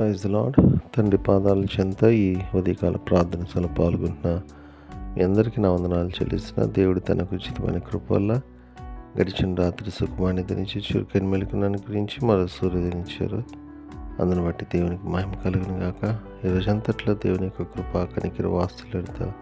Praise lord తండ్రి పాదాల చెంత ఈ ఉదయకాల ప్రార్థన సలు పాల్గొంటున్న మీ అందరికీ నా వందనాలు చెల్లిస్తున్న. దేవుడు తనకు ఉచితమైన కృప వల్ల గడిచిన రాత్రి సుఖమాన్ని ధరించి చురుకైన మెలుకును అనుగ్రహించి మరో సూర్యుదించారు అందును బట్టి దేవునికి మహిమ కలుగును గాక. ఈ రోజంతట్లో దేవుని యొక్క కృప కనికిర వాస్తులతో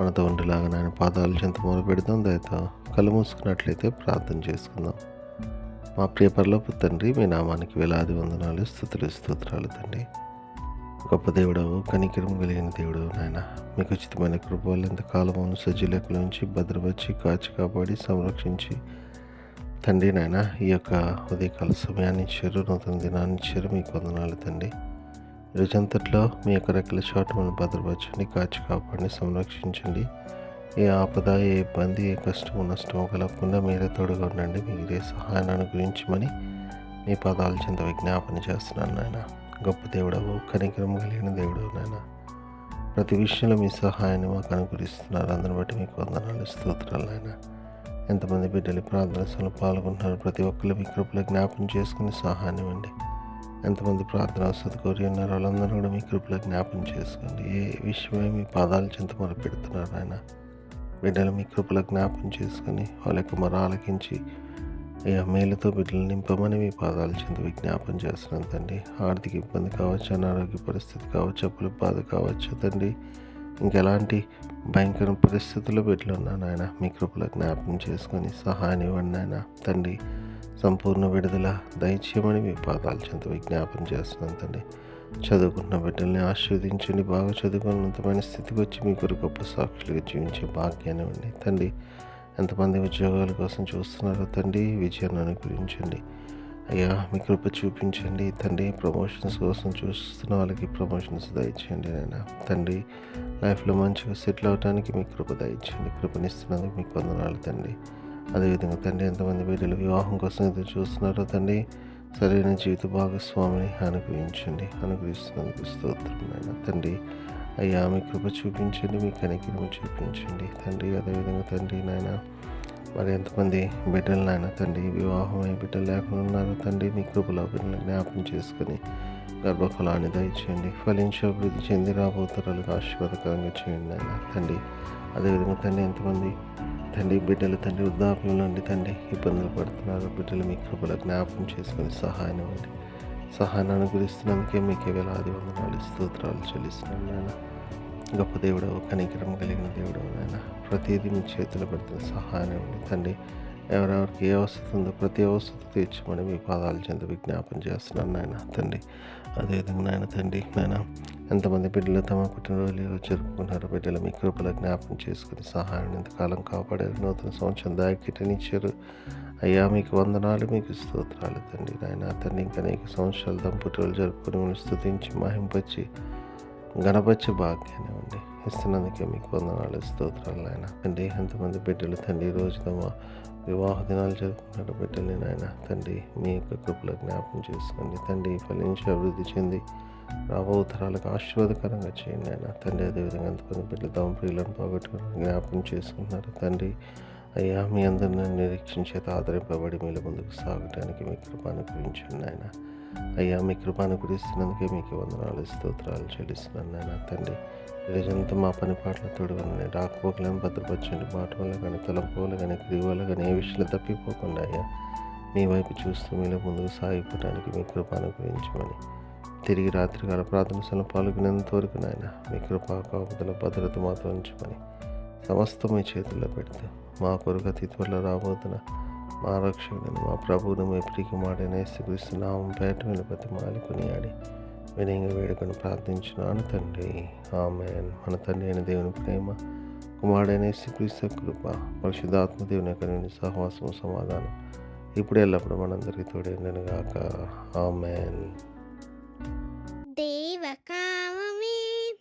మనతో ఉండేలాగా నాయన పాదాల చెంత మొదలు పెడదాం దయతో కళ్ళు మూసుకున్నట్లయితే ప్రార్థన చేసుకుందాం. మా ప్రియ పరలోపు తండ్రి మీ నామానికి వేలాది వందనాలు స్థుతులు స్తోత్రాలు తండ్రి. గొప్ప దేవుడవు కనికరం కలిగిన దేవుడు నాయన మీకు ఉచితమైన కృప వల్ల ఎంతకాలమును సజ్జీలకుల నుంచి భద్రపరిచి కాచి కాపాడి సంరక్షించి తండ్రి నాయన ఈ యొక్క ఉదయకాల సమయాన్ని ఇచ్చారు నూతన దినాన్ని ఇచ్చారు మీకు వందనాలు తండ్రి. రోజంతట్లో మీ యొక్క రెక్కల చాటును భద్రపరచండి కాచి కాపాడి సంరక్షించండి. ఏ ఆపద ఏ ఇబ్బంది ఏ కష్టము నష్టము కలగకుండా మీరే తోడుగా ఉండండి మీరే సహాయాన్ని అనుగ్రహించమని మీ పదాలు చెంత విజ్ఞాపన చేస్తున్నాను నాయన. గొప్ప దేవుడవు కనికరము కలిగిన దేవుడు నాయన. ప్రతి విషయంలో మీ సహాయాన్ని మాకు అనుగ్రహిస్తున్నారు. అందరిని బట్టి మీకు వందనాలు స్తోత్రాలు నాయన. ఎంతమంది బిడ్డలు ప్రార్థనలో పాల్గొంటున్నారు. ప్రతి ఒక్కరు మీ కృపలో జ్ఞాపం చేసుకుని సహాయం ఇవ్వండి. ఎంతమంది ప్రార్థన వసతి కోరి ఉన్నారో వాళ్ళందరూ కూడా మీ కృపలో జ్ఞాపం చేసుకోండి. ఏ విషయమే మీ పాదాలు చెంత మొదలు పెడుతున్నారు ఆయన బిడ్డలు మీ కృపల జ్ఞాపం చేసుకొని వాళ్ళ యొక్క మొర ఆలకించి అయ్యా మేలుతో బిడ్డలు నింపమని మీ పాదాలు చెంత విజ్ఞాపం చేస్తున్నాను తండ్రి. ఆర్థిక ఇబ్బంది కావచ్చు అనారోగ్య పరిస్థితి కావచ్చు అప్పుల బాధ కావచ్చు తండ్రి. ఇంకెలాంటి భయంకర పరిస్థితుల్లో బిడ్డలు ఉన్నాను మీ కృపలో జ్ఞాపం చేసుకొని సహాయం ఇవ్వండి ఆయన తండ్రి సంపూర్ణ విడుదల దయచేయమని మీ పాదాలు చెంత విజ్ఞాపం చేస్తున్నాను తండ్రి. చదువుకున్న బిడ్డల్ని ఆశీర్వదించండి. బాగా చదువుకున్నంతమైన స్థితికి వచ్చి మీ కొరకు గొప్ప సాక్షులుగా జీవించే భాగ్యాన్ని ఇవ్వండి. తండ్రి ఎంతమంది ఉద్యోగాల కోసం చూస్తున్నారో తండ్రి విజయాన్ని అనుగ్రహించండి. అయ్యా మీ కృప చూపించండి. తండ్రి ప్రమోషన్స్ కోసం చూస్తున్న వాళ్ళకి ప్రమోషన్స్ దయచేయండి నాయన. తండ్రి లైఫ్లో మంచిగా సెటిల్ అవడానికి మీ కృప దయచేయండి. కృపనిస్తున్నందుకు మీకు వందనాలు తండ్రి. అదేవిధంగా తండ్రి ఎంతమంది బిడ్డలు వివాహం కోసం ఎదురు చూస్తున్నారో తండ్రి సరైన జీవిత భాగస్వామిని అనుగ్రహించండి. అనుగ్రహిస్తున్నందుకు స్తోత్రం నాయన. తండ్రి అయ్యా మీ కృప చూపించండి మీ కనికిరము చూపించండి. తండ్రి అదేవిధంగా తండ్రి నాయన మరి ఎంతమంది బిడ్డలు నాయన తండ్రి వివాహమై బిడ్డలు లేకుండా ఉన్నారు తండ్రి మీ కృపలో బిడ్డలు జ్ఞాపం చేసుకుని గర్భఫలాన్ని దయచేయండి. ఫలించి అభివృద్ధి చెంది రాబోతరాలకు ఆశీర్వాదకరంగా చేయండి నాయన. తండ్రి అదేవిధంగా తండ్రి ఎంతమంది తండ్రి బిడ్డలు తండ్రి వృద్ధాప్యం నుండి తండ్రి ఇబ్బందులు పడుతున్నారు. బిడ్డలు మీ కృపలో జ్ఞాపకం చేసుకుని సహాయం ఇవ్వండి. సహాయాన్ని అనుగ్రహిస్తున్నందుకే మీకే వేలాది వందనాలు స్తోత్రాలు చెల్లిస్తున్నాను నాయన. గొప్ప దేవుడు కనికరం కలిగిన దేవుడు నాయన. ప్రతిదీ మీ చేతిలో పెడుతున్న సహాయం ఇవ్వండి తండ్రి. ఎవరెవరికి ఏ అవసరం ఉందో ప్రతి అవసరం తీర్చమని మీ పాదాలు చెంత విజ్ఞాపన చేస్తున్నాను నాయన తండ్రి. అదేవిధంగా నాయన తండ్రి నాయన ఎంతమంది బిడ్డలు తమ పుట్టినరోజులు జరుపుకున్నారు బిడ్డలు మీ కృపల జ్ఞాపం చేసుకుని సహాయం ఎంతకాలం కాపాడారు. నూతన సంవత్సరం దాకిటనిచ్చారు అయ్యా మీకు వందనాలు మీకు స్తోత్రాలు తండ్రి. నాయన తండ్రి ఇంకా అనేక సంవత్సరాలు దంపతులు జరుపుకుని మిమ్మల్ని స్థుతించి మహింపచ్చి గణపచ్చి భాగ్యాన్ని ఉండి ఇస్తున్నందుకే మీకు వందనాలు స్తోత్రాలు నాయన తండ్రి. ఎంతమంది బిడ్డలు తండ్రి ఈ తమ వివాహ దినాలు జరుపుకున్నారు బిడ్డల్ని నాయన. తండ్రి మీ యొక్క కృపలో జ్ఞాపకం చేసుకోండి. తండ్రి ఫలించి అభివృద్ధి చెంది రాబో తరాలకు ఆశీర్వాదకరంగా చేయండి ఆయన తండ్రి అదేవిధంగా ఎంతమంది బిడ్డలు తమ ప్రియులను పోగొట్టుకుని జ్ఞాపకం చేసుకుంటున్నారు. తండ్రి అయ్యా మీ అందరిని నిరీక్షించేత ఆదరింపబడి మీల ముందుకు సాగడానికి మీ కృపాను గురించండి ఆయన అయ్యా మీ కృపాను గురిస్తున్నందుకే మీకు వందనాలు స్తోత్రాలు చెల్లిస్తున్నాను నాయన. తండ్రి ఈరోజంతా మా పని పాటలు తోడుగా రాకపోకలను భద్రపరచండి. మాట వల్ల కానీ తలంపు వల్ల కానీ క్రియ వల్ల కానీ ఏ విషయంలో తప్పిపోకుండా అయ్యా మీ వైపు చూస్తూ మీలో ముందుకు సాగిపోవడానికి మీ కృప గురించమని తిరిగి రాత్రికాల ప్రార్థన స్థలం పాల్గొనేంత వరకు నాయన మీ కృప కాపుదల భద్రత మాతో ఉంచమని సమస్తం మీ చేతుల్లో పెడితే మా కొరకు అతి త్వరలో రాబోతున్న మా రక్షకుని మా ప్రభువును మీ ప్రియ మాడైన యేసుక్రీస్తు నామం పేట ప్రతి మాలికొని ఆడి వినయంగా వేడుకొని ప్రార్థించున్నాను తండ్రి. ఆమె మన తండ్రి అయిన దేవుని ప్రేమ కుమారుడైన యేసుక్రీస్తు కృప పరిశుద్ధాత్మ దేవుని యొక్క సహవాసము సమాధానం ఇప్పుడు ఎల్లప్పుడు మనందరికీ తోడేందని గాక. ఆమెన్. దేవకావమే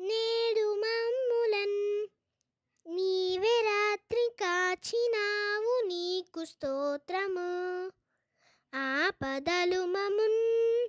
నేడు మమ్ములన్ నీవే రాత్రి కాచినావు నీకు స్తోత్రము. ఆపదలు మమున్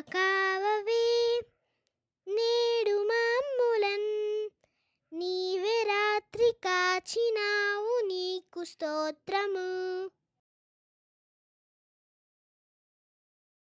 కావవే. నేడు మమ్ములన్ నీవే రాత్రి కాచినావు నీకు స్తోత్రము.